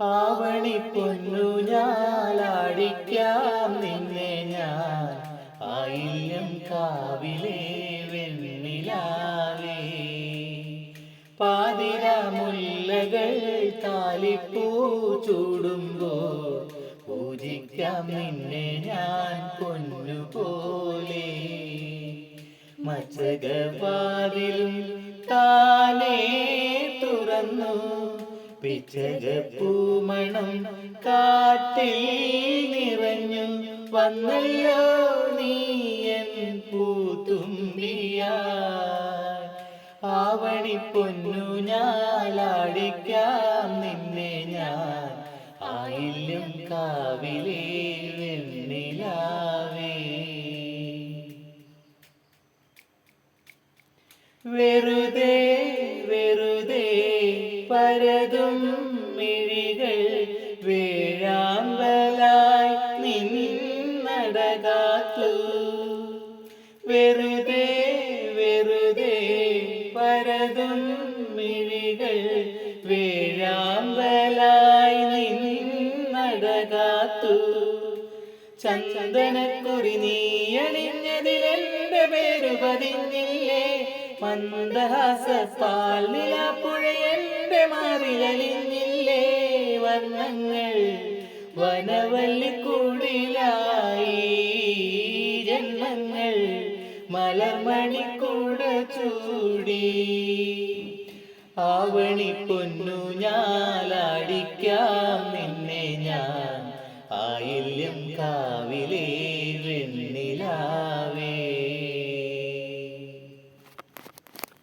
ആവണി പൊന്നു ഞാലാടിക്കാം നിന്നെ ഞാൻ. ആയില്യം കാവിലെ വെണ്ണിലാവേ. പാതിര താലിപ്പൂ ചൂടുമ്പോൾ പൂജിക്കാം നിന്നെ ഞാൻ പൊന്നുപോലെ. മച്ചകവാതിലും താനേ തുറന്നു പിച്ചകപ്പൂമണം കാറ്റിൽ നിറഞ്ഞു വന്നല്ലോ നീയൻ പൂത്തുമ്പിയ ആവണി പൊന്നു ഞാലാടിക്കാം നിന്നെ ഞാൻ. ആയില്ലും കാവിലെ വെറുതെ വെറുതെ പരതും മിഴികൾ വേഴാമ്പലായി നിന്നടകാത്തു വെറുതെ വെറുതെ പരതും മിഴികൾ വേഴാമ്പലായി നിന്നടകാത്തു ചന്ദനക്കുറി നീ പേരു പതിഞ്ഞില്ലേ? മന്ദഹാസ പാൽ വർണങ്ങൾ വനവല്ലിക്കൂടിലായി ജന്മങ്ങൾ മലമണിക്കൂട ചൂടി. ആവണി പൊന്നു ഞാലാടിക്കാം നിന്നെ ഞാൻ. ആയില്യം കാവിലേ